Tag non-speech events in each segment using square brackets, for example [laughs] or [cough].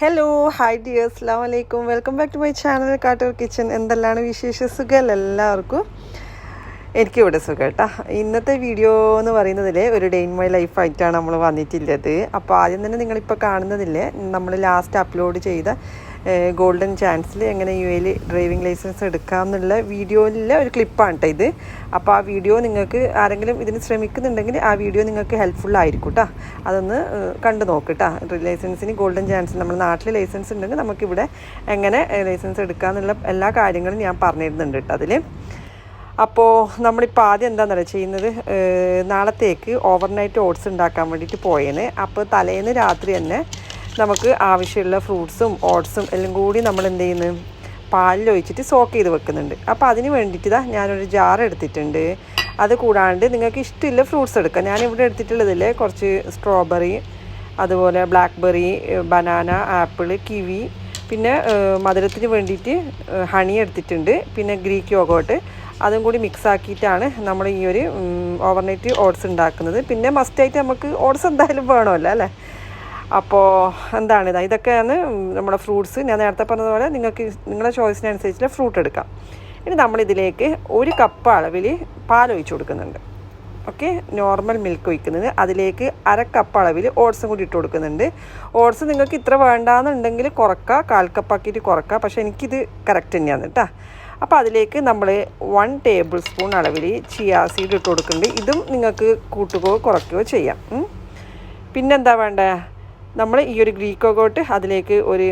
Hello hi dear അസ്സാം വലൈക്കും welcome back to my channel Kattoor kitchen എന്തെല്ലാണ് വിശേഷ? സുഖം എല്ലാവർക്കും? എനിക്കിവിടെ സുഖം കേട്ടോ. ഇന്നത്തെ വീഡിയോ എന്ന് പറയുന്നതിൽ ഒരു ഡേ ഇൻ മൈ ലൈഫായിട്ടാണ് നമ്മൾ വന്നിട്ടുള്ളത്. അപ്പോൾ ആദ്യം തന്നെ നിങ്ങളിപ്പോൾ കാണുന്നതില്ലേ നമ്മൾ ലാസ്റ്റ് അപ്ലോഡ് ചെയ്ത ഗോൾഡൻ ചാൻസിൽ എങ്ങനെ യു എയിൽ ഡ്രൈവിംഗ് ലൈസൻസ് എടുക്കാം എന്നുള്ള വീഡിയോയിലെ ഒരു ക്ലിപ്പാണ് കേട്ടോ ഇത്. അപ്പോൾ ആ വീഡിയോ നിങ്ങൾക്ക് ആരെങ്കിലും ഇതിന് ശ്രമിക്കുന്നുണ്ടെങ്കിൽ ആ വീഡിയോ നിങ്ങൾക്ക് ഹെൽപ്ഫുൾ ആയിരിക്കും കേട്ടോ അതൊന്ന് കണ്ടു നോക്ക് കേട്ടോ ലൈസൻസിന് ഗോൾഡൻ ചാൻസ് നമ്മുടെ നാട്ടിൽ ലൈസൻസ് ഉണ്ടെങ്കിൽ നമുക്കിവിടെ എങ്ങനെ ലൈസൻസ് എടുക്കാമെന്നുള്ള എല്ലാ കാര്യങ്ങളും ഞാൻ പറഞ്ഞിരുന്നുണ്ട് കേട്ടോ അതിൽ അപ്പോൾ നമ്മളിപ്പോൾ ആദ്യം എന്താണെന്നറിയോ ചെയ്യുന്നത്? നാളത്തേക്ക് ഓവർനൈറ്റ് ഓട്സ് ഉണ്ടാക്കാൻ വേണ്ടിയിട്ട് പോയേന്. അപ്പോൾ തലേന്ന് രാത്രി തന്നെ നമുക്ക് ആവശ്യമുള്ള ഫ്രൂട്ട്സും ഓട്സും എല്ലാം കൂടി നമ്മൾ എന്ത് ചെയ്യുന്നു? പാലിൽ ഒഴിച്ചിട്ട് സോക്ക് ചെയ്ത് വെക്കുന്നുണ്ട്. അപ്പോൾ അതിന് വേണ്ടിയിട്ട് ഇതാ ഞാനൊരു ജാർ എടുത്തിട്ടുണ്ട്. അത് കൂടാണ്ട് നിങ്ങൾക്ക് ഇഷ്ടമില്ല ഫ്രൂട്ട്സ് എടുക്കാം. ഞാനിവിടെ എടുത്തിട്ടുള്ളതിൽ കുറച്ച് സ്ട്രോബെറി അതുപോലെ ബ്ലാക്ക്ബെറി ബനാന ആപ്പിൾ കിവി പിന്നെ മധുരത്തിന് വേണ്ടിയിട്ട് ഹണി എടുത്തിട്ടുണ്ട്. പിന്നെ ഗ്രീക്ക് യോഗോട്ട് അതും കൂടി മിക്സ് ആക്കിയിട്ടാണ് നമ്മൾ ഈ ഒരു ഓവർനൈറ്റ് ഓട്സ് ഉണ്ടാക്കുന്നത്. പിന്നെ മസ്റ്റായിട്ട് നമുക്ക് ഓട്സ് എന്തായാലും വേണമല്ലോ അല്ലേ? അപ്പോൾ എന്താണ് ഇതാ ഇതൊക്കെയാണ് നമ്മുടെ ഫ്രൂട്ട്സ്. ഞാൻ നേരത്തെ പറഞ്ഞതുപോലെ നിങ്ങൾക്ക് നിങ്ങളുടെ ചോയ്സിനനുസരിച്ചുള്ള ഫ്രൂട്ട് എടുക്കാം. ഇനി നമ്മളിതിലേക്ക് ഒരു കപ്പ് അളവിൽ പാൽ ഒഴിച്ച് കൊടുക്കുന്നുണ്ട്. ഓക്കെ? നോർമൽ മിൽക്ക് ഒഴിക്കുന്നത് അതിലേക്ക് അര കപ്പ് അളവിൽ ഓട്സും കൂടി ഇട്ട് കൊടുക്കുന്നുണ്ട്. ഓട്സ് നിങ്ങൾക്ക് ഇത്ര വേണ്ടാന്നുണ്ടെങ്കിൽ കുറക്കുക കാൽ കപ്പാക്കിയിട്ട് കുറക്കുക. പക്ഷേ എനിക്കിത് കറക്റ്റ് തന്നെയാണ് കേട്ടോ അപ്പോൾ അതിലേക്ക് നമ്മൾ വൺ ടേബിൾ സ്പൂൺ അളവിൽ ചിയാ സീഡ് ഇട്ട് കൊടുക്കുന്നുണ്ട്. ഇതും നിങ്ങൾക്ക് കൂട്ടുകയോ കുറയ്ക്കുകയോ ചെയ്യാം. പിന്നെന്താ വേണ്ടേ? നമ്മൾ ഈ ഒരു ഗ്രീക്ക് യോഗോട്ട് അതിലേക്ക് ഒരു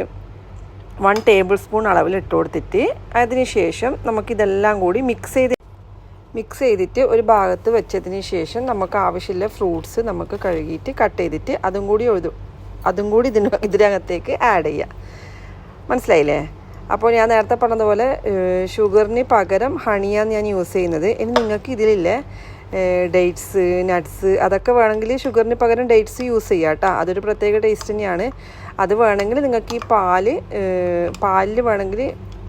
വൺ ടേബിൾ സ്പൂൺ അളവിൽ ഇട്ട് കൊടുത്തിട്ട് അതിന് ശേഷം നമുക്കിതെല്ലാം കൂടി മിക്സ് ചെയ്ത് മിക്സ് ചെയ്തിട്ട് ഒരു ഭാഗത്ത് വെച്ചതിന് ശേഷം നമുക്ക് ആവശ്യമുള്ള ഫ്രൂട്ട്സ് നമുക്ക് കഴുകിയിട്ട് കട്ട് ചെയ്തിട്ട് അതും കൂടി ഒഴുതും. അതും കൂടി ഇതിന് [laughs] ഇതിനകത്തേക്ക് ആഡ് ചെയ്യാം. മനസ്സിലായില്ലേ? അപ്പോൾ ഞാൻ നേരത്തെ പറഞ്ഞതുപോലെ ഷുഗറിന് പകരം ഹണിയാണ് ഞാൻ യൂസ് ചെയ്യുന്നത്. ഇനി നിങ്ങൾക്ക് ഇതിലില്ലേ ഡേറ്റ്സ് നട്ട്സ് അതൊക്കെ വേണമെങ്കിൽ ഷുഗറിന് പകരം ഡേറ്റ്സ് യൂസ് ചെയ്യാം കേട്ടോ അതൊരു പ്രത്യേക ടേസ്റ്റ് തന്നെയാണ്. അത് വേണമെങ്കിൽ നിങ്ങൾക്ക് ഈ പാൽ പാലിൽ വേണമെങ്കിൽ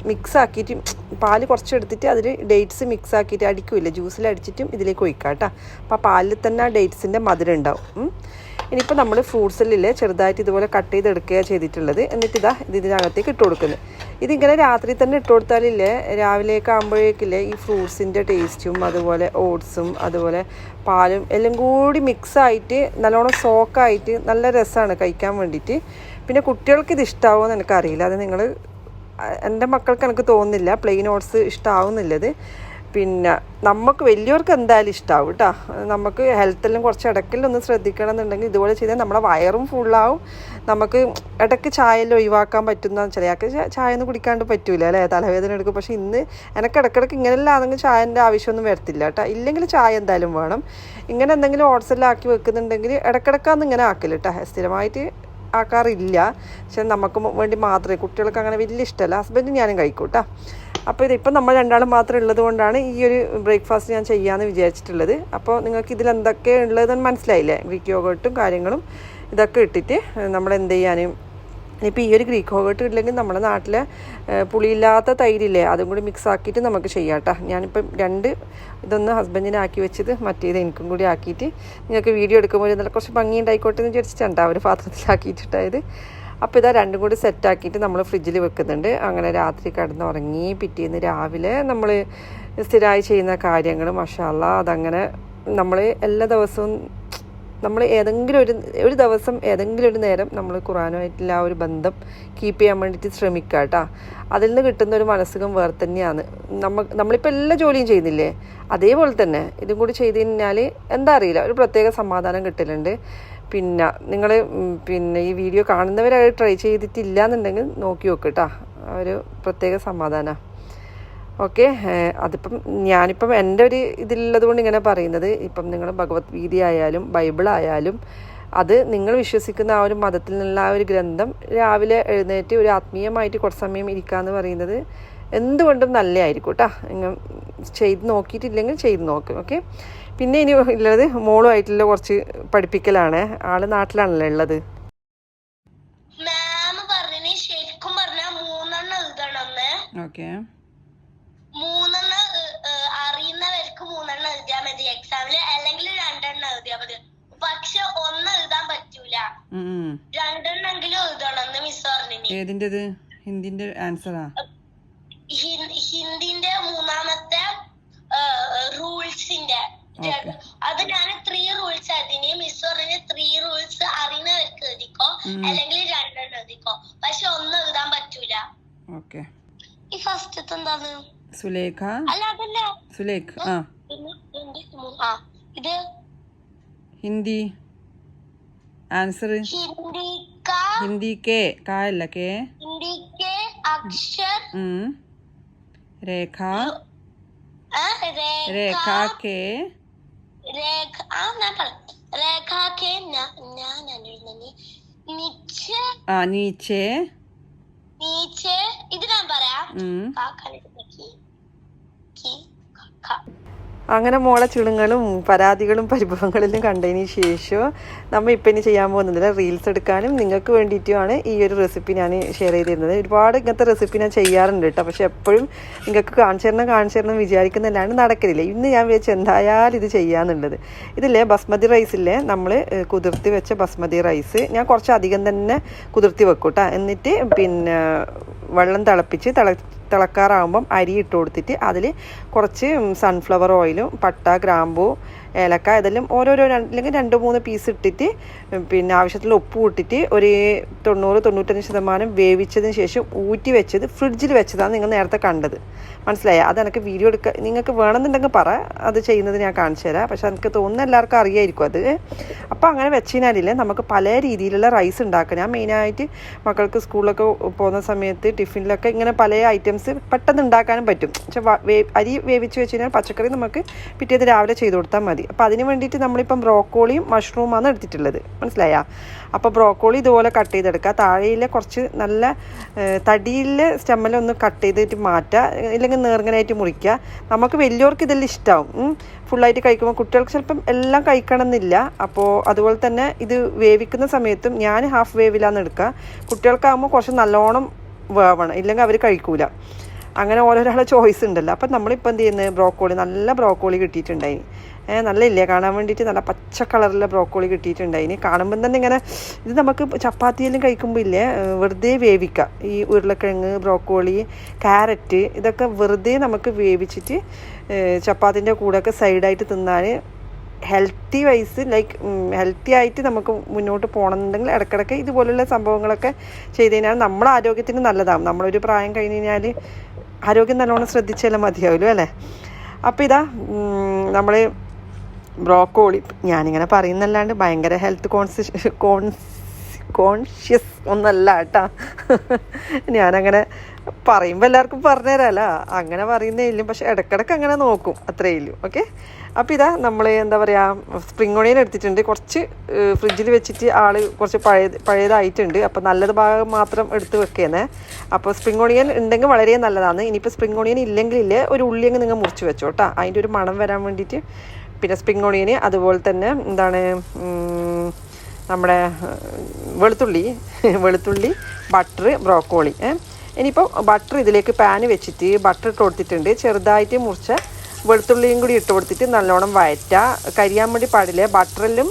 മിക്സ് ആക്കിയിട്ട് പാൽ കുറച്ച് എടുത്തിട്ട് അതിൽ ഡേറ്റ്സ് മിക്സ് ആക്കിയിട്ട് അടിക്കില്ല? ജ്യൂസിൽ അടിച്ചിട്ടും ഇതിലേക്ക് ഒഴിക്കാം കേട്ടോ അപ്പോൾ പാലിൽ തന്നെ ആ ഡേറ്റ്സിന്റെ മധുരം ഉണ്ടാവും. ഇനിയിപ്പോൾ നമ്മൾ ഫ്രൂട്ട്സിൽ ചെറുതായിട്ട് ഇതുപോലെ കട്ട് ചെയ്തെടുക്കുകയാണ് ചെയ്തിട്ടുള്ളത്. എന്നിട്ട് ഇതാ ഇത് ഇതിനകത്തേക്ക് ഇട്ട് കൊടുക്കുന്നത് ഇതിങ്ങനെ രാത്രി തന്നെ ഇട്ട് കൊടുത്താലില്ലേ രാവിലെയൊക്കെ ആകുമ്പോഴേക്കില്ലേ ഈ ഫ്രൂട്ട്സിന്റെ ടേസ്റ്റും അതുപോലെ ഓട്സും അതുപോലെ പാലും എല്ലാം കൂടി മിക്സ് ആയിട്ട് നല്ലോണം സോക്കായിട്ട് നല്ല രസമാണ് കഴിക്കാൻ വേണ്ടിയിട്ട്. പിന്നെ കുട്ടികൾക്ക് ഇത് ഇഷ്ടമാവുമെന്ന് എനിക്കറിയില്ല. അത് നിങ്ങൾ എന്റെ മക്കൾക്ക് എനിക്ക് തോന്നുന്നില്ല. പ്ലെയിൻ ഓട്സ് ഇഷ്ടമാവുന്നില്ലത് പിന്നെ നമുക്ക് വലിയവർക്ക് എന്തായാലും ഇഷ്ടമാവും കേട്ടോ നമുക്ക് ഹെൽത്തെല്ലാം കുറച്ച് ഇടയ്ക്കെല്ലാം ശ്രദ്ധിക്കണം എന്നുണ്ടെങ്കിൽ ഇതുപോലെ ചെയ്താൽ നമ്മുടെ വയറും ഫുള്ളാവും നമുക്ക് ഇടയ്ക്ക് ചായയെല്ലാം ഒഴിവാക്കാൻ പറ്റുന്ന ചിലയാൾക്ക് ചായ ഒന്നും കുടിക്കാണ്ട് പറ്റൂല അല്ലേ? തലവേദന എടുക്കും. പക്ഷേ ഇന്ന് എനിക്ക് ഇടയ്ക്കിടയ്ക്ക് ഇങ്ങനെല്ലാം ആണെങ്കിൽ ചായന്റെ ആവശ്യമൊന്നും വരത്തില്ല കേട്ടോ ഇല്ലെങ്കിൽ ചായ എന്തായാലും വേണം. ഇങ്ങനെ എന്തെങ്കിലും ഓട്സെല്ലാം ആക്കി വെക്കുന്നുണ്ടെങ്കിൽ ഇടയ്ക്കിടയ്ക്കാന്ന് ഇങ്ങനെ ആക്കില്ല കേട്ടോ സ്ഥിരമായിട്ട് ആക്കാറില്ല. പക്ഷെ നമുക്ക് വേണ്ടി മാത്രമേ കുട്ടികൾക്ക് അങ്ങനെ വലിയ ഇഷ്ടമല്ല. ഹസ്ബൻഡ് ഞാനും കഴിക്കൂട്ടാ കേട്ടോ അപ്പോൾ ഇതിപ്പോൾ നമ്മൾ രണ്ടാളും മാത്രം ഉള്ളത് കൊണ്ടാണ് ഈ ഒരു ബ്രേക്ക്ഫാസ്റ്റ് ഞാൻ ചെയ്യാമെന്ന് വിചാരിച്ചിട്ടുള്ളത്. അപ്പോൾ നിങ്ങൾക്ക് ഇതിൽ എന്തൊക്കെ ഉള്ളതെന്ന് മനസ്സിലായില്ലേ? ഗ്രീക്ക് യോഗട്ടും കാര്യങ്ങളും ഇതൊക്കെ ഇട്ടിട്ട് നമ്മൾ എന്ത് ചെയ്യാനും ഇനിയിപ്പോൾ ഈ ഒരു ഗ്രീക്ക് യോഗട്ട് ഇല്ലെങ്കിൽ നമ്മുടെ നാട്ടിൽ പുളിയില്ലാത്ത തൈരില്ലേ അതും കൂടി മിക്സ് ആക്കിയിട്ട് നമുക്ക് ചെയ്യാം കേട്ടോ ഞാനിപ്പം രണ്ട് ഇതൊന്ന് ഹസ്ബൻഡിനെ ആക്കി വെച്ചത് മറ്റേത് എനിക്കും കൂടി ആക്കിയിട്ട് നിങ്ങൾക്ക് വീഡിയോ എടുക്കുമ്പോൾ നല്ല കുറച്ച് ഭംഗി ഉണ്ടായിക്കോട്ടെ എന്ന് വിചാരിച്ചിട്ടുണ്ടാവും ഒരു പാത്രത്തിലാക്കിയിട്ടുണ്ടായത്. അപ്പോൾ ഇതാ രണ്ടും കൂടി സെറ്റാക്കിയിട്ട് നമ്മൾ ഫ്രിഡ്ജിൽ വെക്കുന്നുണ്ട്. അങ്ങനെ രാത്രി കിടന്ന് ഉറങ്ങി പിറ്റേന്ന് രാവിലെ നമ്മൾ സ്ഥിരമായി ചെയ്യുന്ന കാര്യങ്ങൾ മഷാല അതങ്ങനെ നമ്മൾ എല്ലാ ദിവസവും നമ്മൾ ഏതെങ്കിലും ഒരു ഒരു ദിവസം ഏതെങ്കിലും ഒരു നേരം നമ്മൾ ഖുറാനുമായിട്ടുള്ള ആ ഒരു ബന്ധം കീപ്പ് ചെയ്യാൻ വേണ്ടിയിട്ട് ശ്രമിക്കുക കേട്ടോ അതിൽ നിന്ന് കിട്ടുന്ന ഒരു മനസ്സുഖം വേറെ തന്നെയാണ്. നമ്മ നമ്മളിപ്പോൾ എല്ലാ ജോലിയും ചെയ്യുന്നില്ലേ? അതേപോലെ തന്നെ ഇതും കൂടി ചെയ്ത് കഴിഞ്ഞാൽ എന്താ അറിയില്ല ഒരു പ്രത്യേക സമാധാനം കിട്ടലുണ്ട്. പിന്നെ നിങ്ങൾ പിന്നെ ഈ വീഡിയോ കാണുന്നവരായിട്ട് ട്രൈ ചെയ്തിട്ടില്ല എന്നുണ്ടെങ്കിൽ നോക്കി നോക്ക് കേട്ടോ ഒരു പ്രത്യേക സമാധാനമാണ് ഓക്കെ അതിപ്പം ഞാനിപ്പം എന്റെ ഒരു ഇതിലുള്ളത് കൊണ്ട് ഇങ്ങനെ പറയുന്നത് ഇപ്പം നിങ്ങൾ ഭഗവത്ഗീത ആയാലും ബൈബിളായാലും അത് നിങ്ങൾ വിശ്വസിക്കുന്ന ആ ഒരു മതത്തിൽ നിന്നുള്ള ആ ഒരു ഗ്രന്ഥം രാവിലെ എഴുന്നേറ്റ് ഒരു ആത്മീയമായിട്ട് കുറച്ച് സമയം ഇരിക്കുക എന്ന് പറയുന്നത് എന്തുകൊണ്ടും നല്ലതായിരിക്കും കേട്ടോ നിങ്ങൾ ചെയ്ത് നോക്കിയിട്ടില്ലെങ്കിൽ ചെയ്ത് നോക്ക് ഓക്കെ? പിന്നെ ഇനി ഉള്ളത് മോളുമായിട്ടുള്ള കുറച്ച് പഠിപ്പിക്കലാണ്. ആൾ നാട്ടിലാണല്ലോ ഉള്ളത്? ഓക്കെ മൂന്നെണ്ണം ഏ- ഏ, അറിയുന്നവർക്ക് മൂന്നെണ്ണം എഴുതിയാ മതി എക്സാമിൽ അല്ലെങ്കിൽ രണ്ടെണ്ണം എഴുതിയാ മതി പക്ഷെ ഒന്ന് എഴുതാൻ പറ്റൂല രണ്ടെണ്ണെങ്കിലും എഴുതണം ആൻസർ മിസ് പറഞ്ഞു ഏതിന്റെത് ഹിന്ദിന്റെ ആൻസറാ ഹിന്ദിന്റെ മൂന്നാമത്തെ റൂൾസിന്റെ. അത് ഞാൻ ത്രീ റൂൾസ് അതിന് മിസ് പറഞ്ഞ ത്രീ റൂൾസ് അറിയുന്നവർക്ക് എഴുതിക്കോ. അല്ലെങ്കിൽ രണ്ടെണ്ണം എഴുതിക്കോ. പക്ഷെ ഒന്നും എഴുതാൻ പറ്റൂല. ഓക്കെ ഈ ഫസ്റ്റത്തെ എന്താണ്? സുലേഖ. അല്ല അതല്ല. സുലേഖ് ആ. ഇത് ഹിന്ദി. ആൻസർ ഹിന്ദി का ഹിന്ദി കെ കാ അല്ല കെ हिंदी के अक्षर ഉം. രേഖ अ, രേഖ रेखा കെ रेखा आ मैं पढ़ रेखा के ന- ഞാൻ എഴുതുന്നത് നിച്ച് ആ നീച്ചെ നീച്ച് ഇത് ഞാൻ പറയാം ഉം. കാക്കനെടുത്ത കി കി ക അങ്ങനെ മോളെ ചിളുങ്ങളും പരാതികളും പരിഭവങ്ങളിലും കണ്ടതിന് ശേഷം നമ്മൾ ഇപ്പം ഇനി ചെയ്യാൻ പോകുന്നതിൽ റീൽസ് എടുക്കാനും നിങ്ങൾക്ക് വേണ്ടിയിട്ടുമാണ് ഈ ഒരു റെസിപ്പി ഞാൻ ഷെയർ ചെയ്തിരുന്നത്. ഒരുപാട് ഇങ്ങനത്തെ റെസിപ്പി ഞാൻ ചെയ്യാറുണ്ട് കേട്ടോ. പക്ഷേ എപ്പോഴും നിങ്ങൾക്ക് കാണിച്ചു തരണം കാണിച്ചു തരണം വിചാരിക്കുന്നതല്ലാണ്ട് നടക്കലില്ല. ഇന്ന് ഞാൻ വിചാരിച്ചു എന്തായാലും ഇത് ചെയ്യാന്നുള്ളത്. ഇതില്ലേ ബസ്മതി റൈസില്ലേ നമ്മൾ കുതിർത്തി വെച്ച ബസ്മതി റൈസ് ഞാൻ കുറച്ചധികം തന്നെ കുതിർത്തി വെക്കൂട്ടാ. കേട്ടോ എന്നിട്ട് പിന്നെ വെള്ളം തിളപ്പിച്ച് തിള തിളക്കാറാകുമ്പം അരി ഇട്ട് കൊടുത്തിട്ട് അതിൽ കുറച്ച് സൺഫ്ലവർ ഓയിലും പട്ട ഗ്രാമ്പൂ ഏലക്ക ഇതെല്ലാം ഓരോരോ അല്ലെങ്കിൽ രണ്ട് മൂന്ന് പീസ് ഇട്ടിട്ട് പിന്നെ ആവശ്യത്തിൽ ഉപ്പ് ഇട്ടിട്ട് ഒരു തൊണ്ണൂറ് തൊണ്ണൂറ്റഞ്ച് ശതമാനം വേവിച്ചതിന് ശേഷം ഊറ്റി വെച്ചത് ഫ്രിഡ്ജിൽ വെച്ചതാണ് നിങ്ങൾ നേരത്തെ കണ്ടത്. മനസ്സിലായോ? അത് എനിക്ക് വീഡിയോ എടുക്കുക നിങ്ങൾക്ക് വേണമെന്നുണ്ടെങ്കിൽ പറ അത് ചെയ്യുന്നത് ഞാൻ കാണിച്ചു തരാം. പക്ഷെ എനിക്ക് തോന്നുന്ന എല്ലാവർക്കും അറിയായിരിക്കും അത്. അപ്പോൾ അങ്ങനെ വെച്ചതിനാലില്ലേ നമുക്ക് പല രീതിയിലുള്ള റൈസ് ഉണ്ടാക്കുക ഞാൻ മെയിനായിട്ട് മക്കൾക്ക് സ്കൂളിലൊക്കെ പോകുന്ന സമയത്ത് ടിഫിനിലൊക്കെ ഇങ്ങനെ പല ഐറ്റംസ് പെട്ടെന്ന് ഉണ്ടാക്കാനും പറ്റും. പക്ഷെ അരി വേവിച്ച് വെച്ച് കഴിഞ്ഞാൽ പച്ചക്കറി നമുക്ക് പിറ്റേന്ന് രാവിലെ ചെയ്ത് കൊടുത്താൽ മതി. അപ്പോൾ അതിന് വേണ്ടിയിട്ട് നമ്മളിപ്പം ബ്രോക്കോളിയും മഷ്റൂമാണ് എടുത്തിട്ടുള്ളത്. മനസ്സിലായാ? അപ്പോൾ ബ്രോക്കോളി ഇതുപോലെ കട്ട് ചെയ്തെടുക്കുക. താഴെയിലെ കുറച്ച് നല്ല തടിയിലെ സ്റ്റെമ്മിലൊന്ന് കട്ട് ചെയ്തിട്ട് മാറ്റുക. ഇല്ലെങ്കിൽ നേർങ്ങനായിട്ട് മുറിക്കുക. നമുക്ക് വലിയവർക്ക് ഇതെല്ലാം ഇഷ്ടമാവും ഫുള്ളായിട്ട് കഴിക്കുമ്പോൾ കുട്ടികൾക്ക് ചിലപ്പം എല്ലാം കഴിക്കണം എന്നില്ല അപ്പോൾ അതുപോലെ തന്നെ ഇത് വേവിക്കുന്ന സമയത്തും ഞാൻ ഹാഫ് വേവിലാന്ന് എടുക്കുക. കുട്ടികൾക്കാകുമ്പോൾ കുറച്ച് നല്ലോണം വേവണം. ഇല്ലെങ്കിൽ അവർ കഴിക്കൂല. അങ്ങനെ ഓരോരാളെ ചോയ്സ് ഉണ്ടല്ലോ. അപ്പം നമ്മളിപ്പോൾ എന്ത് ചെയ്യുന്നത്? ബ്രോക്കോളി നല്ല ബ്രോക്കോളി കിട്ടിയിട്ടുണ്ടായി. നല്ല ഇല്ലേ കാണാൻ വേണ്ടിയിട്ട് നല്ല പച്ച കളറിലെ ബ്രോക്കോളി കിട്ടിയിട്ടുണ്ടായിന് കാണുമ്പം തന്നെ ഇങ്ങനെ ഇത് നമുക്ക് ചപ്പാത്തിയെല്ലാം കഴിക്കുമ്പോൾ ഇല്ലേ വെറുതെ വേവിക്കുക ഈ ഉരുളക്കിഴങ്ങ് ബ്രോക്കോളി ക്യാരറ്റ് ഇതൊക്കെ വെറുതെ നമുക്ക് വേവിച്ചിട്ട് ചപ്പാത്തിന്റെ കൂടെയൊക്കെ സൈഡായിട്ട് തിന്നാൻ ഹെൽത്തി വൈസ് ലൈക്ക് ഹെൽത്തി ആയിട്ട് നമുക്ക് മുന്നോട്ട് പോകണമെന്നുണ്ടെങ്കിൽ ഇടയ്ക്കിടയ്ക്ക് ഇതുപോലുള്ള സംഭവങ്ങളൊക്കെ ചെയ്ത് കഴിഞ്ഞാൽ നമ്മുടെ ആരോഗ്യത്തിന് നല്ലതാകും നമ്മളൊരു പ്രായം കഴിഞ്ഞ് കഴിഞ്ഞാൽ ആരോഗ്യം നല്ലോണം ശ്രദ്ധിച്ചാലും മതിയാവുമല്ലോ അല്ലേ? അപ്പോൾ ഇതാ നമ്മൾ ബ്രോക്കോളി. ഞാനിങ്ങനെ പറയുന്നല്ലാണ്ട് ഭയങ്കര ഹെൽത്ത് കോൺസി കോൺസ് കോൺഷ്യസ് ഒന്നല്ല കേട്ടാ. ഞാനങ്ങനെ പറയുമ്പോൾ എല്ലാവർക്കും പറഞ്ഞുതരാമല്ലോ അങ്ങനെ പറയുന്നേ ഇല്ലും. പക്ഷെ ഇടയ്ക്കിടയ്ക്ക് അങ്ങനെ നോക്കും. അത്രയേ ഇല്ലു. ഓക്കെ അപ്പോൾ ഇതാ നമ്മൾ എന്താ പറയുക സ്പ്രിംഗ് ഒണിയൻ എടുത്തിട്ടുണ്ട്. കുറച്ച് ഫ്രിഡ്ജിൽ വെച്ചിട്ട് ആൾ കുറച്ച് പഴയ പഴയതായിട്ടുണ്ട്. അപ്പോൾ നല്ലത് ഭാഗം മാത്രം എടുത്ത് വെക്കുന്നേ. അപ്പോൾ സ്പ്രിംഗ് ഒണിയൻ ഉണ്ടെങ്കിൽ വളരെ നല്ലതാണ്. ഇനിയിപ്പോൾ സ്പ്രിംഗ് ഓണിയൻ ഇല്ലെങ്കിലില്ലേ ഒരു ഉള്ളി അങ്ങ് നിങ്ങൾ മുറിച്ച് വെച്ചോ കേട്ടോ. അതിന്റെ ഒരു മണം വരാൻ വേണ്ടിയിട്ട് പിന്നെ സ്പ്രിങ് ഓണിയൻ അതുപോലെ തന്നെ എന്താണ് നമ്മുടെ വെളുത്തുള്ളി [laughs] വെളുത്തുള്ളി ബട്ടർ ബ്രോക്കോളി ഇനിയിപ്പോൾ ബട്ടർ ഇതിലേക്ക് പാന് വെച്ചിട്ട് ബട്ടർ ഇട്ട് കൊടുത്തിട്ടുണ്ട്. ചെറുതായിട്ട് മുറിച്ച വെളുത്തുള്ളിയും കൂടി ഇട്ട് കൊടുത്തിട്ട് നല്ലോണം വയറ്റുക കരിയാൻ വേണ്ടി പാടില്ല ബട്ടറിലും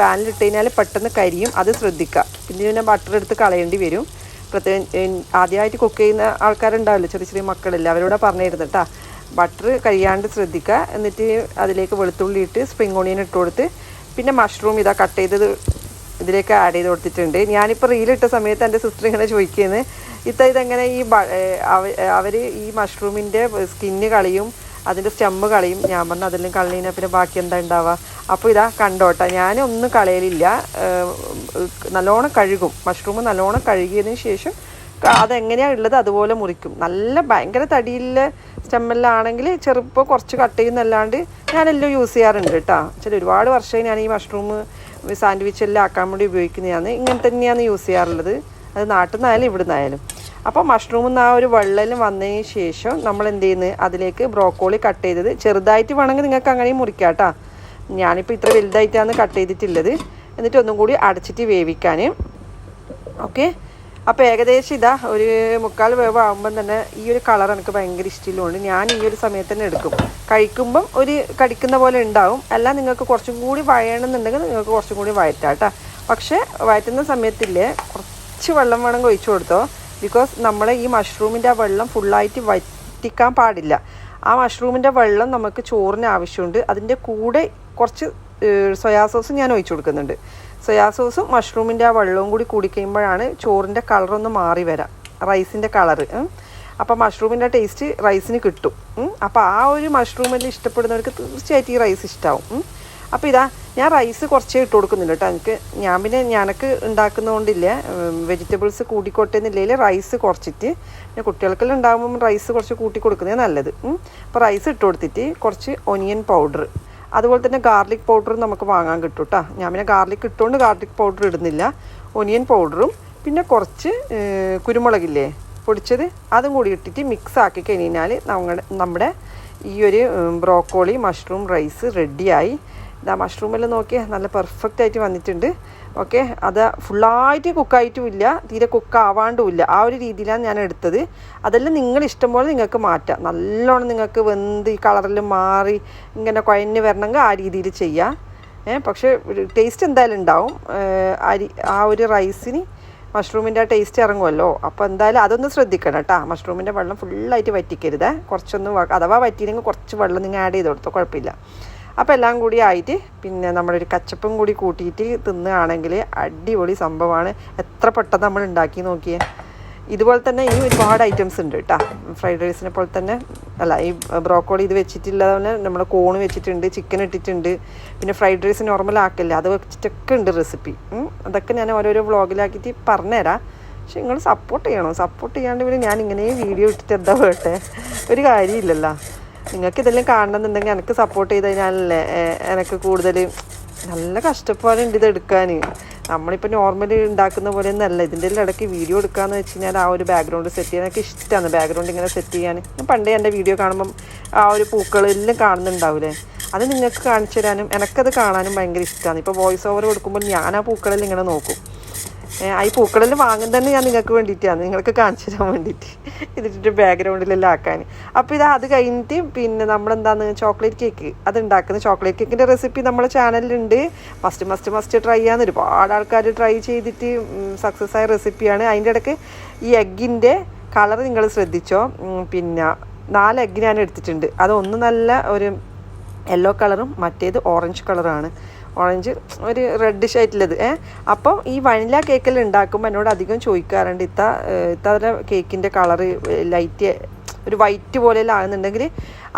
പാനിലിട്ട് കഴിഞ്ഞാൽ പെട്ടെന്ന് കരിയും. അത് ശ്രദ്ധിക്കുക പിന്നെ പിന്നെ ബട്ടർ എടുത്ത് കളയേണ്ടി വരും. പ്രത്യേകം ആദ്യമായിട്ട് കുക്ക് ചെയ്യുന്ന ആൾക്കാരുണ്ടാവില്ല ചെറിയ ചെറിയ മക്കളില്ല അവരോട് പറഞ്ഞിരുന്നു കേട്ടോ ബട്ടർ കഴിയാണ്ട് ശ്രദ്ധിക്കുക. എന്നിട്ട് അതിലേക്ക് വെളുത്തുള്ളി ഇട്ട് സ്പ്രിംഗ് ഓണിയൻ ഇട്ട് കൊടുത്ത് പിന്നെ മഷ്റൂം ഇതാ കട്ട് ചെയ്തത് ഇതിലേക്ക് ആഡ് ചെയ്ത് കൊടുത്തിട്ടുണ്ട്. ഞാനിപ്പോൾ റീലിട്ട സമയത്ത് എന്റെ സിസ്റ്റർ ഇങ്ങനെ ചോദിക്കുന്നത് ഇത്ത ഇതെങ്ങനെ ഈ അവർ ഈ മഷ്റൂമിന്റെ സ്കിന്ന് കളയും അതിന്റെ സ്റ്റെമ്മ് കളയും? ഞാൻ പറഞ്ഞു അതെല്ലാം കളഞ്ഞാൽ പിന്നെ ബാക്കി എന്താ ഉണ്ടാവുക അപ്പോൾ ഇതാ കണ്ടോട്ടെ. ഞാനൊന്നും കളയലില്ല. നല്ലോണം കഴുകും. മഷ്റൂം നല്ലോണം കഴുകിയതിന് ശേഷം അതെങ്ങനെയാണ് ഉള്ളത് അതുപോലെ മുറിക്കും. നല്ല ഭയങ്കര തടിയിലെ സ്റ്റെമ്മെല്ലാണെങ്കിൽ ചെറുപ്പം കുറച്ച് കട്ട് ചെയ്യുന്നല്ലാണ്ട് ഞാനെല്ലാം യൂസ് ചെയ്യാറുണ്ട് കേട്ടോ ചില ഒരുപാട് വർഷമായി ഞാൻ ഈ മഷ്റൂം സാൻഡ്വിച്ച് എല്ലാം ആക്കാൻ വേണ്ടി ഉപയോഗിക്കുന്നതാണ്. ഇങ്ങനെ തന്നെയാണ് യൂസ് ചെയ്യാറുള്ളത്. അത് നാട്ടിൽ നിന്നായാലും ഇവിടെ നിന്നായാലും അപ്പോൾ മഷ്റൂമിൽ നിന്ന് ആ ഒരു വെള്ളലും വന്നതിന് ശേഷം നമ്മൾ എന്ത് ചെയ്യുന്നത് അതിലേക്ക് ബ്രോക്കോളി കട്ട് ചെയ്തത്. ചെറുതായിട്ട് വേണമെങ്കിൽ നിങ്ങൾക്ക് അങ്ങനെയും മുറിക്കാം കേട്ടോ ഞാനിപ്പോൾ ഇത്ര വലുതായിട്ടാണ് കട്ട് ചെയ്തിട്ടുള്ളത്. എന്നിട്ട് ഒന്നും കൂടി അടച്ചിട്ട് വേവിക്കാൻ. ഓക്കെ? അപ്പോൾ ഏകദേശം ഇതാ ഒരു മുക്കാൽ വേവ് ആകുമ്പം തന്നെ ഈ ഒരു കളർ എനിക്ക് ഭയങ്കര ഇഷ്ടമുള്ളതുകൊണ്ട് ഞാൻ ഈ ഒരു സമയത്ത് തന്നെ എടുക്കും. കഴിക്കുമ്പം ഒരു കടിക്കുന്ന പോലെ ഉണ്ടാവും. അല്ല നിങ്ങൾക്ക് കുറച്ചും കൂടി വഴയണമെന്നുണ്ടെങ്കിൽ നിങ്ങൾക്ക് കുറച്ചും കൂടി വഴറ്റാം കേട്ടോ പക്ഷേ വഴറ്റുന്ന സമയത്തില്ലേ കുറച്ച് കുറച്ച് വെള്ളം വേണം ഒഴിച്ചു കൊടുത്തോ? ബിക്കോസ് നമ്മൾ ഈ മഷ്റൂമിന്റെ ആ വെള്ളം ഫുള്ളായിട്ട് വറ്റിക്കാൻ പാടില്ല. ആ മഷ്റൂമിന്റെ വെള്ളം നമുക്ക് ചോറിന് ആവശ്യമുണ്ട്. അതിന്റെ കൂടെ കുറച്ച് സോയാ സോസ് ഞാൻ ഒഴിച്ചു കൊടുക്കുന്നുണ്ട്. സോയാ സോസും മഷ്റൂമിന്റെ ആ വെള്ളവും കൂടി കൂടിക്കഴിയുമ്പോഴാണ് ചോറിന്റെ കളറൊന്ന് മാറി വരാം. റൈസിന്റെ കളറ്. അപ്പോൾ മഷ്റൂമിന്റെ ടേസ്റ്റ് റൈസിന് കിട്ടും. അപ്പോൾ ആ ഒരു മഷ്റൂമിൽ ഇഷ്ടപ്പെടുന്നവർക്ക് തീർച്ചയായിട്ടും ഈ റൈസ് ഇഷ്ടമാവും അപ്പോൾ ഇതാ ഞാൻ റൈസ് കുറച്ചേ ഇട്ട് കൊടുക്കുന്നില്ല കേട്ടോ എനിക്ക്. ഞാൻ പിന്നെ ഞാനൊക്കെ ഉണ്ടാക്കുന്നതുകൊണ്ടില്ല വെജിറ്റബിൾസ് കൂട്ടിക്കോട്ടെ എന്നില്ലെങ്കിൽ റൈസ് കുറച്ചിട്ട്. പിന്നെ കുട്ടികൾക്കെല്ലാം ഉണ്ടാകുമ്പം റൈസ് കുറച്ച് കൂട്ടി കൊടുക്കുന്നത് നല്ലത് അപ്പോൾ റൈസ് ഇട്ട് കൊടുത്തിട്ട് കുറച്ച് ഒനിയൻ പൗഡർ അതുപോലെ തന്നെ ഗാർലിക് പൗഡറും നമുക്ക് വാങ്ങാൻ കിട്ടും കേട്ടോ ഞാൻ പിന്നെ ഗാർലിക് ഇട്ടുകൊണ്ട് ഗാർലിക് പൗഡർ ഇടുന്നില്ല. ഒനിയൻ പൗഡറും പിന്നെ കുറച്ച് കുരുമുളകില്ലേ പൊടിച്ചത് അതും കൂടി ഇട്ടിട്ട് മിക്സ് ആക്കി കഴിഞ്ഞാൽ നമ്മുടെ നമ്മുടെ ഈ ഒരു ബ്രോക്കോളി മഷ്റൂം റൈസ് റെഡിയായി ഇതാ മഷ്റൂമെല്ലാം നോക്കിയേ നല്ല പെർഫെക്റ്റ് ആയിട്ട് വന്നിട്ടുണ്ട്. ഓക്കെ അത് ഫുള്ളായിട്ട് കുക്കായിട്ടും ഇല്ല തീരെ കുക്ക് ആവാണ്ടും ഇല്ല ആ ഒരു രീതിയിലാണ് ഞാൻ എടുത്തത്. അതെല്ലാം നിങ്ങൾ ഇഷ്ടം പോലെ നിങ്ങൾക്ക് മാറ്റാം. നല്ലോണം നിങ്ങൾക്ക് വെന്ത് ഈ കളറിൽ മാറി ഇങ്ങനെ കുഴഞ്ഞ് വരണമെങ്കിൽ ആ രീതിയിൽ ചെയ്യാം. ഏ പക്ഷേ ടേസ്റ്റ് എന്തായാലും ഉണ്ടാവും. അരി ആ ഒരു റൈസിന് മഷ്റൂമിന്റെ ആ ടേസ്റ്റ് ഇറങ്ങുമല്ലോ. അപ്പോൾ എന്തായാലും അതൊന്ന് ശ്രദ്ധിക്കണം കേട്ടോ. മഷ്റൂമിന്റെ വെള്ളം ഫുള്ളായിട്ട് വറ്റിക്കരുത്. കുറച്ചൊന്ന് അഥവാ വറ്റിയില്ലെങ്കിൽ കുറച്ച് വെള്ളം നിങ്ങൾ ആഡ് ചെയ്ത് കൊടുത്തോ കുഴപ്പമില്ല. അപ്പോൾ എല്ലാം കൂടി ആയിട്ട് പിന്നെ നമ്മളൊരു കച്ചപ്പും കൂടി കൂട്ടിയിട്ട് തിന്നുകയാണെങ്കിൽ അടിപൊളി സംഭവമാണ്. എത്ര പെട്ടെന്ന് നമ്മൾ ഉണ്ടാക്കി നോക്കിയേ. ഇതുപോലെ തന്നെ ഇനി ഒരുപാട് ഐറ്റംസ് ഉണ്ട് കേട്ടോ. ഫ്രൈഡ് റൈസിനെ പോലെ തന്നെ അല്ല ഈ ബ്രോക്കോളി ഇത് വെച്ചിട്ടില്ലാതെ തന്നെ നമ്മൾ കോൺ വെച്ചിട്ടുണ്ട് ചിക്കൻ ഇട്ടിട്ടുണ്ട്. പിന്നെ ഫ്രൈഡ് റൈസ് നോർമൽ ആക്കില്ല അത് വെച്ചിട്ടൊക്കെ ഉണ്ട് റെസിപ്പി അതൊക്കെ ഞാൻ ഓരോരോ വ്ളോഗിലാക്കിയിട്ട് പറഞ്ഞുതരാം. പക്ഷെ നിങ്ങൾ സപ്പോർട്ട് ചെയ്യണം. സപ്പോർട്ട് ചെയ്യാണ്ട് പിന്നെ ഞാൻ ഇങ്ങനെ വീഡിയോ ഇട്ടിട്ട് എന്താ വേട്ടെ ഒരു കാര്യമില്ലല്ലോ. നിങ്ങൾക്ക് ഇതെല്ലാം കാണണമെന്നുണ്ടെങ്കിൽ എനിക്ക് സപ്പോർട്ട് ചെയ്ത് കഴിഞ്ഞാലല്ലേ എനിക്ക് കൂടുതൽ നല്ല കഷ്ടപ്പാടുണ്ട് ഇത് എടുക്കാൻ. നമ്മളിപ്പോൾ നോർമലി ഉണ്ടാക്കുന്ന പോലെ ഒന്നല്ല ഇതിന്റെ ഇടയ്ക്ക് വീഡിയോ എടുക്കാമെന്ന് വെച്ച് കഴിഞ്ഞാൽ ആ ഒരു ബാക്ക്ഗ്രൗണ്ട് സെറ്റ് ചെയ്യാൻ എനിക്ക് ഇഷ്ടമാണ് ബാക്ക്ഗ്രൗണ്ട് ഇങ്ങനെ സെറ്റ് ചെയ്യാൻ. പണ്ടേ എന്റെ വീഡിയോ കാണുമ്പം ആ ഒരു പൂക്കളെല്ലാം കാണുന്നുണ്ടാവില്ലേ അത് നിങ്ങൾക്ക് കാണിച്ചു തരാനും എനിക്കത് കാണാനും ഭയങ്കര ഇഷ്ടമാണ് ഇപ്പോൾ വോയിസ് ഓവർ കൊടുക്കുമ്പോൾ ഞാൻ ആ പൂക്കളെല്ലാം ഇങ്ങനെ നോക്കും. ഈ പൂക്കളെല്ലാം വാങ്ങും തന്നെ ഞാൻ നിങ്ങൾക്ക് വേണ്ടിയിട്ടാണ്. നിങ്ങൾക്ക് കാണിച്ചു തരാൻ വേണ്ടിയിട്ട്. ഇതിട്ടിട്ട് ബാക്ക്ഗ്രൗണ്ടിലെല്ലാം ആക്കാൻ. അപ്പോൾ ഇത് അത് കഴിഞ്ഞിട്ട് പിന്നെ നമ്മളെന്താണ് ചോക്ലേറ്റ് കേക്ക്. അത് ഉണ്ടാക്കുന്ന ചോക്ലേറ്റ് കേക്കിന്റെ റെസിപ്പി നമ്മുടെ ചാനലിലുണ്ട്. മസ്റ്റ് മസ്റ്റ് മസ്റ്റ് ട്രൈ ചെയ്യാന്ന് ഒരുപാട് ആൾക്കാർ ട്രൈ ചെയ്തിട്ട് സക്സസ് ആയ റെസിപ്പിയാണ്. അതിന്റെ ഇടയ്ക്ക് ഈ എഗ്ഗിന്റെ കളർ നിങ്ങൾ ശ്രദ്ധിച്ചോ? പിന്നെ നാല് എഗ്ഗ് ഞാൻ എടുത്തിട്ടുണ്ട്. അതൊന്ന് നല്ല ഒരു യെല്ലോ കളറും മറ്റേത് ഓറഞ്ച് കളറാണ് ഓറഞ്ച് ഒരു റെഡിഷ് ആയിട്ടുള്ളത്. ഏ അപ്പം ഈ വനില കേക്കെല്ലാം ഉണ്ടാക്കുമ്പോൾ എന്നോട് അധികം ചോദിക്കാറുണ്ട് ഇത്ത ഇത്തരം കേക്കിന്റെ കളറ് ലൈറ്റ് ഒരു വൈറ്റ് പോലെയെല്ലാം ആകുന്നുണ്ടെങ്കിൽ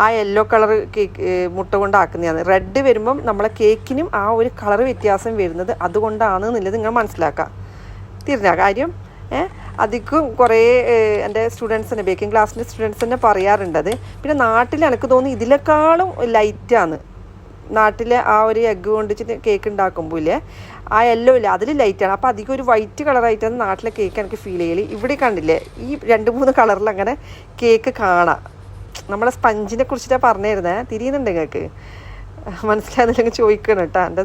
ആ യെല്ലോ കളർ കേക്ക് മുട്ട കൊണ്ടാക്കുന്നതാണ്. റെഡ് വരുമ്പം നമ്മളെ കേക്കിനും ആ ഒരു കളർ വ്യത്യാസം വരുന്നത് അതുകൊണ്ടാണ് എന്നുള്ളത് നിങ്ങൾ മനസ്സിലാക്കുക തീർന്ന? കാര്യം ഏഹ് അധികം കുറേ എന്റെ സ്റ്റുഡൻസ് തന്നെ ബേക്കിംഗ് ക്ലാസ്സിന്റെ സ്റ്റുഡൻസ് തന്നെ പറയാറുണ്ടത് പിന്നെ നാട്ടിൽ എനിക്ക് തോന്നുന്നു ഇതിനേക്കാളും ലൈറ്റാണ് നാട്ടിലെ ആ ഒരു എഗ്ഗ് കൊണ്ട് കേക്ക് ഉണ്ടാക്കുമ്പോൾ ഇല്ലേ ആ യെല്ലോ ഇല്ല അതിൽ ലൈറ്റാണ് അപ്പോൾ അധികം ഒരു വൈറ്റ് കളറായിട്ടാണ് നാട്ടിലെ കേക്ക് എനിക്ക് ഫീൽ ചെയ്യൽ ഇവിടെ കണ്ടില്ലേ ഈ രണ്ട് മൂന്ന് കളറിൽ അങ്ങനെ കേക്ക് കാണാം. നമ്മളെ സ്പഞ്ചിനെ കുറിച്ചിട്ടാണ് പറഞ്ഞിരുന്നേ. തിരിയുന്നുണ്ട് നിങ്ങൾക്ക് മനസ്സിലാകുന്നില്ലെങ്കിൽ ചോദിക്കണം കേട്ടോ. എന്റെ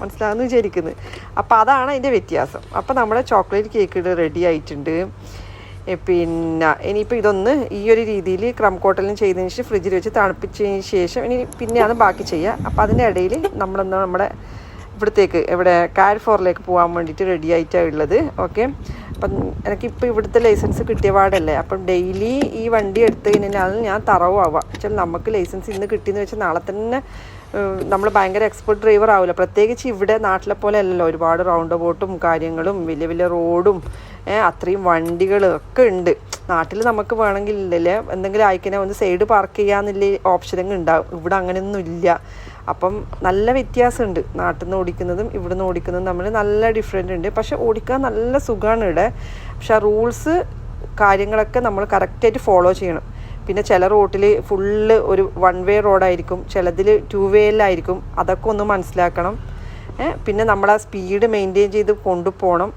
മനസ്സിലാകുന്നു വിചാരിക്കുന്നത് അപ്പോൾ അതാണ് അതിന്റെ വ്യത്യാസം. അപ്പോൾ നമ്മുടെ ചോക്ലേറ്റ് കേക്ക് റെഡി ആയിട്ടുണ്ട്. പിന്നെ ഇനിയിപ്പോൾ ഇതൊന്ന് ഈ ഒരു രീതിയിൽ ക്രം കോട്ടലിന് ചെയ്തതിന് ശേഷം ഫ്രിഡ്ജിൽ വെച്ച് തണുപ്പിച്ചതിന് ശേഷം ഇനി പിന്നെയാണ് ബാക്കി ചെയ്യുക അപ്പോൾ അതിന്റെ ഇടയിൽ നമ്മളെന്താ നമ്മുടെ ഇവിടത്തേക്ക് ഇവിടെ കാരിഫോറിലേക്ക് പോകാൻ വേണ്ടിയിട്ട് റെഡി ആയിട്ടാണ് ഉള്ളത്. ഓക്കെ അപ്പം എനിക്കിപ്പോൾ ഇവിടുത്തെ ലൈസൻസ് കിട്ടിയ പാടല്ലേ? അപ്പം ഡെയിലി ഈ വണ്ടി എടുത്തു കഴിഞ്ഞാൽ ഞാൻ തറവാവാം വെച്ചാൽ നമുക്ക് ലൈസൻസ് ഇന്ന് കിട്ടിയെന്ന് വെച്ചാൽ നാളെ തന്നെ നമ്മൾ ഭയങ്കര എക്സ്പെർട്ട് ഡ്രൈവർ ആവില്ല പ്രത്യേകിച്ച് ഇവിടെ നാട്ടിലെ പോലെ അല്ലല്ലോ. ഒരുപാട് റൗണ്ട് ബോട്ടും കാര്യങ്ങളും വലിയ വലിയ റോഡും അത്രയും വണ്ടികളും ഒക്കെ ഉണ്ട്. നാട്ടിൽ നമുക്ക് വേണമെങ്കിൽ ഇല്ലല്ലേ എന്തെങ്കിലും അയക്കണേ ഒന്ന് സൈഡ് പാർക്ക് ചെയ്യാന്നുള്ള ഓപ്ഷനൊക്കെ ഉണ്ടാവും ഇവിടെ അങ്ങനെയൊന്നും ഇല്ല. അപ്പം നല്ല വ്യത്യാസമുണ്ട് നാട്ടിൽ നിന്ന് ഓടിക്കുന്നതും ഇവിടെ നിന്ന് ഓടിക്കുന്നതും തമ്മിൽ നല്ല ഡിഫറെന്റ് ഉണ്ട് പക്ഷെ ഓടിക്കാൻ നല്ല സുഖമാണ് ഇവിടെ. പക്ഷെ ആ റൂൾസ് കാര്യങ്ങളൊക്കെ നമ്മൾ കറക്റ്റായിട്ട് ഫോളോ ചെയ്യണം. പിന്നെ ചില റോട്ടിൽ ഫുള്ള് ഒരു വൺ വേ റോഡായിരിക്കും ചിലതിൽ ടു വേയിലായിരിക്കും അതൊക്കെ ഒന്ന് മനസ്സിലാക്കണം. പിന്നെ നമ്മൾ ആ സ്പീഡ് മെയിന്റെയിൻ ചെയ്ത് കൊണ്ടുപോകണം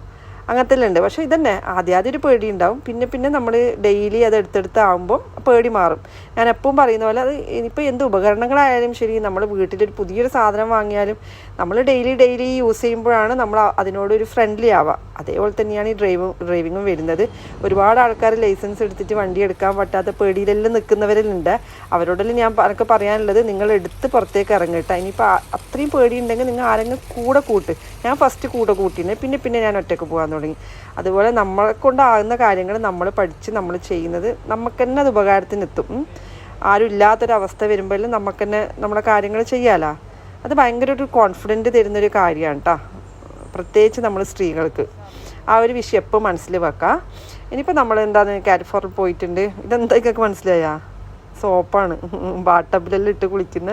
അങ്ങനത്തെ ഉണ്ട് പക്ഷേ ഇതന്നെ ആദ്യം ആദ്യം ഒരു പേടി ഉണ്ടാവും. പിന്നെ പിന്നെ നമ്മൾ ഡെയിലി അത് എടുത്തെടുത്ത് ആകുമ്പം പേടി മാറും. ഞാൻ എപ്പോഴും പറയുന്ന പോലെ അത് ഇനിയിപ്പോൾ എന്ത് ഉപകരണങ്ങളായാലും ശരി നമ്മൾ വീട്ടിലൊരു പുതിയൊരു സാധനം വാങ്ങിയാലും നമ്മൾ ഡെയിലി ഡെയിലി യൂസ് ചെയ്യുമ്പോഴാണ് നമ്മൾ അതിനോടൊരു ഫ്രണ്ട്ലി ആവുക. അതേപോലെ തന്നെയാണ് ഈ ഡ്രൈവ് ഡ്രൈവിങ്ങും വരുന്നത്. ഒരുപാട് ആൾക്കാർ ലൈസൻസ് എടുത്തിട്ട് വണ്ടി എടുക്കാൻ പറ്റാത്ത പേടിയിലെല്ലാം നിൽക്കുന്നവരിലുണ്ട്. അവരോടെല്ലാം ഞാൻ എനിക്ക് പറയാനുള്ളത്. നിങ്ങൾ എടുത്ത് പുറത്തേക്ക് ഇറങ്ങിയിട്ട് ഇനിയിപ്പോൾ അത്രയും പേടിയുണ്ടെങ്കിൽ നിങ്ങൾ ആരെങ്കിലും കൂടെ കൂട്ട്. ഞാൻ ഫസ്റ്റ് കൂടെ കൂട്ടിനെ. പിന്നെ പിന്നെ ഞാൻ ഒറ്റയ്ക്ക് പോകാൻ തുടങ്ങി. അതുപോലെ നമ്മളെ കൊണ്ടാകുന്ന കാര്യങ്ങൾ നമ്മൾ പഠിച്ച് നമ്മൾ ചെയ്യുന്നത് നമുക്ക് തന്നെ അത് ഉപകാരത്തിനെത്തും. ആരും ഇല്ലാത്തൊരവസ്ഥ വരുമ്പോഴും നമുക്ക് തന്നെ നമ്മുടെ കാര്യങ്ങൾ ചെയ്യാലോ. അത് ഭയങ്കര ഒരു കോൺഫിഡന്റ് തരുന്നൊരു കാര്യമാണ് കേട്ടോ പ്രത്യേകിച്ച് നമ്മൾ സ്ത്രീകൾക്ക്. ആ ഒരു വിഷയം എപ്പോൾ മനസ്സിൽ വെക്കാം? ഇനിയിപ്പോൾ നമ്മൾ എന്താണ് കാലിഫോർണിയ പോയിട്ടുണ്ട്. ഇതെന്തൊക്കെയൊക്കെ മനസ്സിലായാ? സോപ്പാണ്. ബാട്ടബിലെല്ലാം ഇട്ട് കുളിക്കുന്ന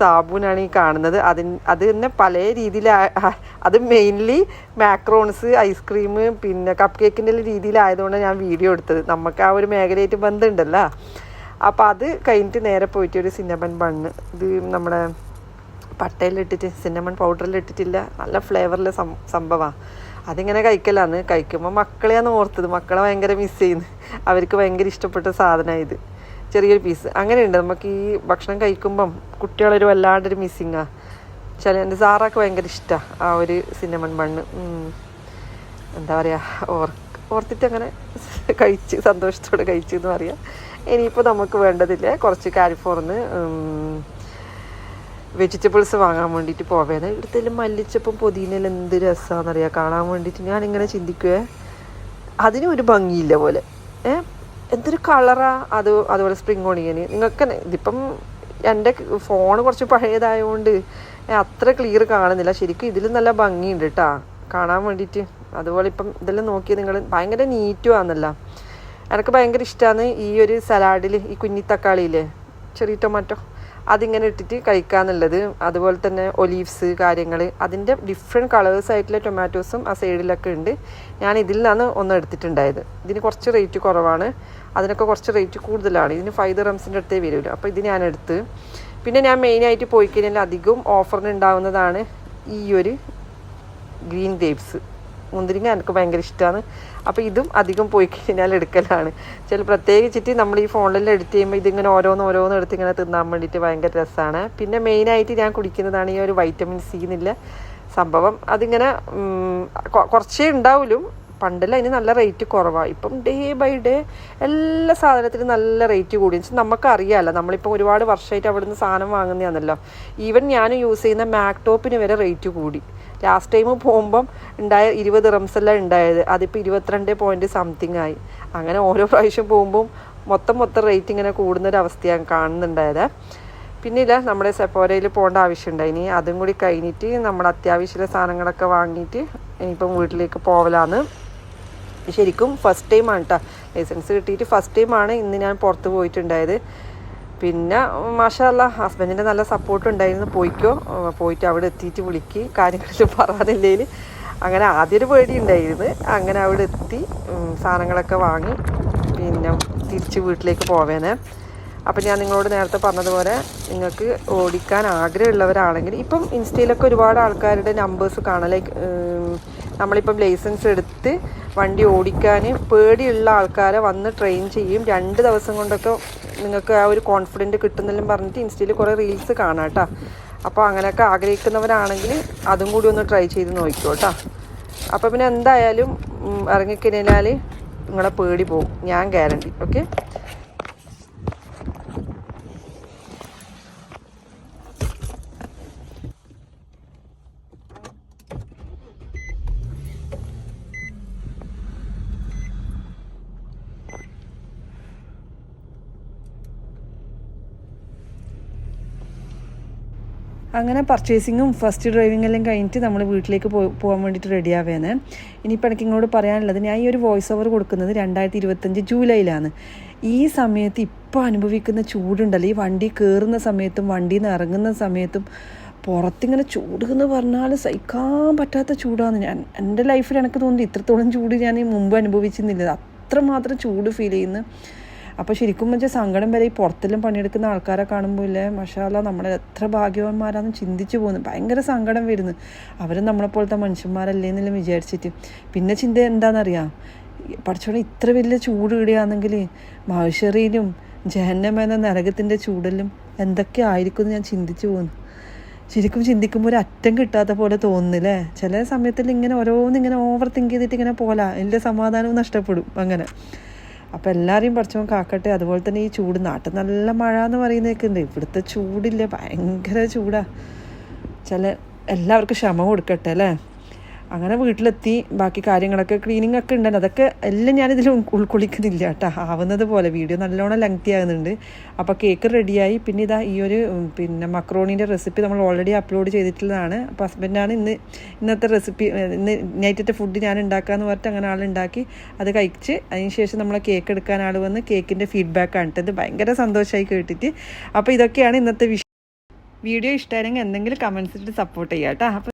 സാബൂനാണ് ഈ കാണുന്നത്. അതിന് അത് തന്നെ പല രീതിയിൽ അത് മെയിൻലി മാക്രോൺസ് ഐസ്ക്രീം പിന്നെ കപ്പ് കേക്കിന്റെ രീതിയിലായതുകൊണ്ട് ഞാൻ വീഡിയോ എടുത്തത്. നമുക്ക് ആ ഒരു മേഖലയായിട്ട് ബന്ധമുണ്ടല്ലോ. അപ്പോൾ അത് കഴിഞ്ഞിട്ട് നേരെ പോയിട്ട് ഒരു സിന്നമൺ ബണ്ണ് ഇത് നമ്മുടെ പട്ടയിലിട്ടിട്ട് സിന്നമൺ പൗഡറിൽ ഇട്ടിട്ടില്ല. നല്ല ഫ്ലേവറിൽ സം സംഭവമാണ് അതിങ്ങനെ കഴിക്കലാന്ന് കഴിക്കുമ്പോൾ മക്കളെയാണ് ഓർത്തത്. മക്കളെ ഭയങ്കര മിസ് ചെയ്യുന്നു. അവർക്ക് ഭയങ്കര ഇഷ്ടപ്പെട്ട സാധനമാണ് ഇത്. ചെറിയൊരു പീസ് അങ്ങനെയുണ്ട്. നമുക്ക് ഈ ഭക്ഷണം കഴിക്കുമ്പം കുട്ടികളൊരു വല്ലാണ്ടൊരു മിസ്സിങ്ങാണ് ചില എന്റെ സാറാക്ക് ഭയങ്കര ഇഷ്ടമാണ് ആ ഒരു സിന്നമൺ ബണ്ണ് എന്താ പറയുക ഓർ ഓർത്തിട്ട് അങ്ങനെ കഴിച്ച് സന്തോഷത്തോടെ കഴിച്ചു എന്ന് പറയാം. ഇനിയിപ്പോൾ നമുക്ക് വേണ്ടതില്ല? കുറച്ച് കാരിഫോർന്ന് വെജിറ്റബിൾസ് വാങ്ങാൻ വേണ്ടിയിട്ട് പോവേന്ന് ഇവിടുത്തെ മല്ലിച്ചപ്പം പൊതിനയിൽ എന്ത് രസമാണെന്നറിയാം കാണാൻ വേണ്ടിയിട്ട് ഇങ്ങനെ ചിന്തിക്കുവേ. അതിനും ഒരു ഭംഗിയില്ല പോലെ. ഏ? എന്തൊരു കളറാ അത് അതുപോലെ സ്പ്രിങ് ഓണിയന് നിങ്ങൾക്ക് ഇതിപ്പം എന്റെ ഫോൺ കുറച്ച് പഴയതായതുകൊണ്ട് അത്ര ക്ലിയർ കാണുന്നില്ല. ശരിക്കും ഇതിലും നല്ല ഭംഗിയുണ്ട് കേട്ടാ കാണാൻ വേണ്ടിയിട്ട്. അതുപോലെ ഇപ്പം ഇതെല്ലാം നോക്കി നിങ്ങൾ ഭയങ്കര നീറ്റും ആണെന്നല്ല എനിക്ക് ഭയങ്കര ഇഷ്ടമാണ് ഈ ഒരു സലാഡിൽ ഈ കുഞ്ഞി തക്കാളിയില്ലേ ചെറിയ ടൊമാറ്റോ അതിങ്ങനെ ഇട്ടിട്ട് കഴിക്കാന്നുള്ളത്. അതുപോലെ തന്നെ ഒലീവ്സ് കാര്യങ്ങൾ അതിന്റെ ഡിഫറെന്റ് കളേഴ്സ് ആയിട്ടുള്ള ടൊമാറ്റോസും ആ സൈഡിലൊക്കെ ഉണ്ട്. ഞാൻ ഇതിൽ നിന്നാണ് ഒന്ന് എടുത്തിട്ടുണ്ടായത്. ഇതിന് കുറച്ച് റേറ്റ് കുറവാണ്. അതിനൊക്കെ കുറച്ച് റേറ്റ് കൂടുതലാണ്. ഇതിന് ഫൈവ് റംസിന്റെ അടുത്തേ വരില്ല അപ്പോൾ ഇത് ഞാൻ എടുത്ത്. പിന്നെ ഞാൻ മെയിനായിട്ട് പോയി കഴിഞ്ഞാൽ അധികവും ഓഫറിന് ഉണ്ടാവുന്നതാണ് ഈ ഒരു ഗ്രീൻ ഗ്രേപ്സ് മുന്തിരിങ്ങ എനിക്ക് ഭയങ്കര ഇഷ്ടമാണ് അപ്പോൾ ഇതും അധികം പോയി കഴിഞ്ഞാൽ എടുക്കലാണ്. ചില പ്രത്യേകിച്ചിട്ട് നമ്മൾ ഈ ഫോണിലെല്ലാം എഡിറ്റ് ചെയ്യുമ്പോൾ ഇതിങ്ങനെ ഓരോന്ന് ഓരോന്ന് എടുത്ത് ഇങ്ങനെ തിന്നാൻ വേണ്ടിയിട്ട് ഭയങ്കര രസമാണ് പിന്നെ മെയിനായിട്ട് ഞാൻ കുടിക്കുന്നതാണ് ഈ ഒരു വൈറ്റമിൻ സി എന്നില്ല സംഭവം. അതിങ്ങനെ കുറച്ചേ ഉണ്ടാവുള്ളൂ. പണ്ടെല്ലാം അതിന് നല്ല റേറ്റ് കുറവാണ് ഇപ്പം ഡേ ബൈ ഡേ എല്ലാ സാധനത്തിനും നല്ല റേറ്റ് കൂടി. വെച്ചാൽ നമുക്കറിയാമല്ലോ നമ്മളിപ്പോൾ ഒരുപാട് വർഷമായിട്ട് അവിടെ നിന്ന് സാധനം വാങ്ങുന്നതാണല്ലോ ഈവൻ ഞാൻ യൂസ് ചെയ്യുന്ന മാക്ടോപ്പിന് വരെ റേറ്റ് കൂടി. ലാസ്റ്റ് ടൈം പോകുമ്പം ഉണ്ടായ ഇരുപത് റംസെല്ലാം ഉണ്ടായത്. അതിപ്പോൾ ഇരുപത്തിരണ്ട് പോയിന്റ് സംതിങ് ആയി. അങ്ങനെ ഓരോ പ്രാവശ്യം പോകുമ്പം മൊത്തം മൊത്തം റേറ്റ് ഇങ്ങനെ കൂടുന്നൊരവസ്ഥയാണ് കാണുന്നുണ്ടായത്. പിന്നെ ഇല്ല നമ്മുടെ സെപ്പോരയിൽ പോകേണ്ട ആവശ്യമുണ്ട്. ഇനി അതും കൂടി കഴിഞ്ഞിട്ട് നമ്മൾ അത്യാവശ്യമുള്ള സാധനങ്ങളൊക്കെ വാങ്ങിയിട്ട് ഇനിയിപ്പം വീട്ടിലേക്ക് പോവലാന്ന് ശരിക്കും ഫസ്റ്റ് ടൈമാണ് കേട്ടോ ലൈസൻസ് കിട്ടിയിട്ട് ഫസ്റ്റ് ടൈമാണ് ഇന്ന് ഞാൻ പുറത്ത് പോയിട്ടുണ്ടായത്. പിന്നെ മാഷല്ല ഹസ്ബൻഡിന്റെ നല്ല സപ്പോർട്ട് ഉണ്ടായിരുന്നു. പോയിക്കോ. പോയിട്ട് അവിടെ എത്തിയിട്ട് വിളിക്ക്. കാര്യങ്ങളിൽ പറയാനില്ലേൽ അങ്ങനെ ആദ്യ ഒരു പേടി ഉണ്ടായിരുന്നു. അങ്ങനെ അവിടെ എത്തി സാധനങ്ങളൊക്കെ വാങ്ങി. പിന്നെ തിരിച്ച് വീട്ടിലേക്ക് പോവേനെ. അപ്പം ഞാൻ നിങ്ങളോട് നേരത്തെ പറഞ്ഞതുപോലെ നിങ്ങൾക്ക് ഓടിക്കാൻ ആഗ്രഹമുള്ളവരാണെങ്കിൽ ഇപ്പം ഇൻസ്റ്റയിലൊക്കെ ഒരുപാട് ആൾക്കാരുടെ നമ്പേഴ്സ് കാണാം ലൈക്ക് നമ്മളിപ്പം ലൈസൻസ് എടുത്ത് വണ്ടി ഓടിക്കാൻ പേടിയുള്ള ആൾക്കാരെ വന്ന് ട്രെയിൻ ചെയ്യും. രണ്ട് ദിവസം കൊണ്ടൊക്കെ നിങ്ങൾക്ക് ആ ഒരു കോൺഫിഡന്റ് കിട്ടുന്നെല്ലാം പറഞ്ഞിട്ട് ഇൻസ്റ്റയിൽ കുറേ റീൽസ് കാണാം കേട്ടോ. അപ്പോൾ അങ്ങനെയൊക്കെ ആഗ്രഹിക്കുന്നവരാണെങ്കിൽ അതും കൂടി ഒന്ന് ട്രൈ ചെയ്ത് നോക്കിക്കോ കേട്ടോ. അപ്പോൾ പിന്നെ എന്തായാലും ഇറങ്ങിക്കഴിഞ്ഞാൽ നിങ്ങളെ പേടി പോകും. ഞാൻ ഗ്യാരണ്ടി ഓക്കെ അങ്ങനെ പർച്ചേസിങ്ങും ഫസ്റ്റ് ഡ്രൈവിംഗ് എല്ലാം കഴിഞ്ഞിട്ട് നമ്മൾ വീട്ടിലേക്ക് പോകാൻ വേണ്ടിയിട്ട് റെഡി ആവേന്ന്. ഇനിയിപ്പോൾ എനിക്ക് ഇങ്ങോട്ട് പറയാനുള്ളത് ഞാൻ ഈ ഒരു വോയിസ് ഓവർ കൊടുക്കുന്നത് രണ്ടായിരത്തി ഇരുപത്തഞ്ച് ജൂലൈയിലാണ്. ഈ സമയത്ത് ഇപ്പോൾ അനുഭവിക്കുന്ന ചൂടുണ്ടല്ലോ. ഈ വണ്ടി കയറുന്ന സമയത്തും വണ്ടി നിന്ന് ഇറങ്ങുന്ന സമയത്തും പുറത്തിങ്ങനെ ചൂട് എന്ന് പറഞ്ഞാൽ സഹിക്കാൻ പറ്റാത്ത ചൂടാണ്. ഞാൻ എന്റെ ലൈഫിൽ എനിക്ക് തോന്നുന്നു ഇത്രത്തോളം ചൂട് ഞാൻ മുമ്പ് അനുഭവിച്ചിരുന്നില്ല. അത്രമാത്രം ചൂട് ഫീൽ ചെയ്യുന്നു. അപ്പോൾ ശരിക്കും വെച്ചാൽ സങ്കടം വരെ ഈ പുറത്തെല്ലാം പണിയെടുക്കുന്ന ആൾക്കാരെ കാണുമ്പോൾ ഇല്ലേ മഷാല നമ്മൾ എത്ര ഭാഗ്യവാന്മാരാണെന്ന് ചിന്തിച്ചു പോകുന്നു. ഭയങ്കര സങ്കടം വരുന്നു. അവരും നമ്മളെപ്പോലത്തെ മനുഷ്യന്മാരല്ലേ എന്നെല്ലാം വിചാരിച്ചിട്ട്. പിന്നെ ചിന്ത എന്താണെന്നറിയാം പഠിച്ചോളെ ഇത്ര വലിയ ചൂട് ഇടുകയാണെങ്കിൽ മഹേശ്വറിയിലും ജഹന്നമെന്ന നരകത്തിന്റെ ചൂടെല്ലാം എന്തൊക്കെ ആയിരിക്കും എന്ന് ഞാൻ ചിന്തിച്ചു പോകുന്നു. ശരിക്കും ചിന്തിക്കുമ്പോൾ ഒരു അറ്റം കിട്ടാത്ത പോലെ തോന്നുന്നില്ലേ? ചില സമയത്തിൽ ഇങ്ങനെ ഓരോന്നിങ്ങനെ ഓവർ തിങ്ക് ചെയ്തിട്ട് ഇങ്ങനെ പോലാ. എന്റെ സമാധാനവും നഷ്ടപ്പെടും അങ്ങനെ. അപ്പോൾ എല്ലാവരെയും പഠിച്ചവൻ കാക്കട്ടെ. അതുപോലെ തന്നെ ഈ ചൂട്. നാട്ടിൽ നല്ല മഴ എന്ന് പറയുന്നതൊക്കെ ഉണ്ട്. ഇവിടുത്തെ ചൂടില്ലേ? ഭയങ്കര ചൂടാണ് ചില എല്ലാവർക്കും ക്ഷമ കൊടുക്കട്ടെ അല്ലേ? അങ്ങനെ വീട്ടിലെത്തി. ബാക്കി കാര്യങ്ങളൊക്കെ ക്ലീനിങ് ഒക്കെ ഉണ്ടല്ലോ അതൊക്കെ എല്ലാം ഞാനിതിൽ ഉൾ- ഉൾക്കൊള്ളിക്കുന്നില്ല കേട്ടോ. ആവുന്നത് പോലെ. വീഡിയോ നല്ലോണം ലെങ്തി ആകുന്നുണ്ട്. അപ്പോൾ കേക്ക് റെഡിയായി പിന്നെ ഇതാ ഈ ഒരു പിന്നെ മക്രോണീന്റെ റെസിപ്പി നമ്മൾ ഓൾറെഡി അപ്ലോഡ് ചെയ്തിട്ടുള്ളതാണ്. അപ്പോൾ ഹസ്ബൻഡാണ് ഇന്ന് ഇന്നത്തെ റെസിപ്പി ഇന്ന് നൈറ്റത്തെ ഫുഡ് ഞാൻ ഉണ്ടാക്കാമെന്ന് പറഞ്ഞിട്ട് അങ്ങനെ ആളുണ്ടാക്കി അത് കഴിച്ച് അതിന് ശേഷം നമ്മളെ കേക്ക് എടുക്കാൻ ആൾ വന്ന് കേക്കിന്റെ ഫീഡ്ബാക്ക് ഇത് ഭയങ്കര സന്തോഷമായി കേട്ടിട്ട്. അപ്പോൾ ഇതൊക്കെയാണ് ഇന്നത്തെ വിഷയം വീഡിയോ ഇഷ്ടമായിരുന്നെങ്കിൽ എന്തെങ്കിലും കമൻസിട്ട് സപ്പോർട്ട് ചെയ്യാം കേട്ടോ.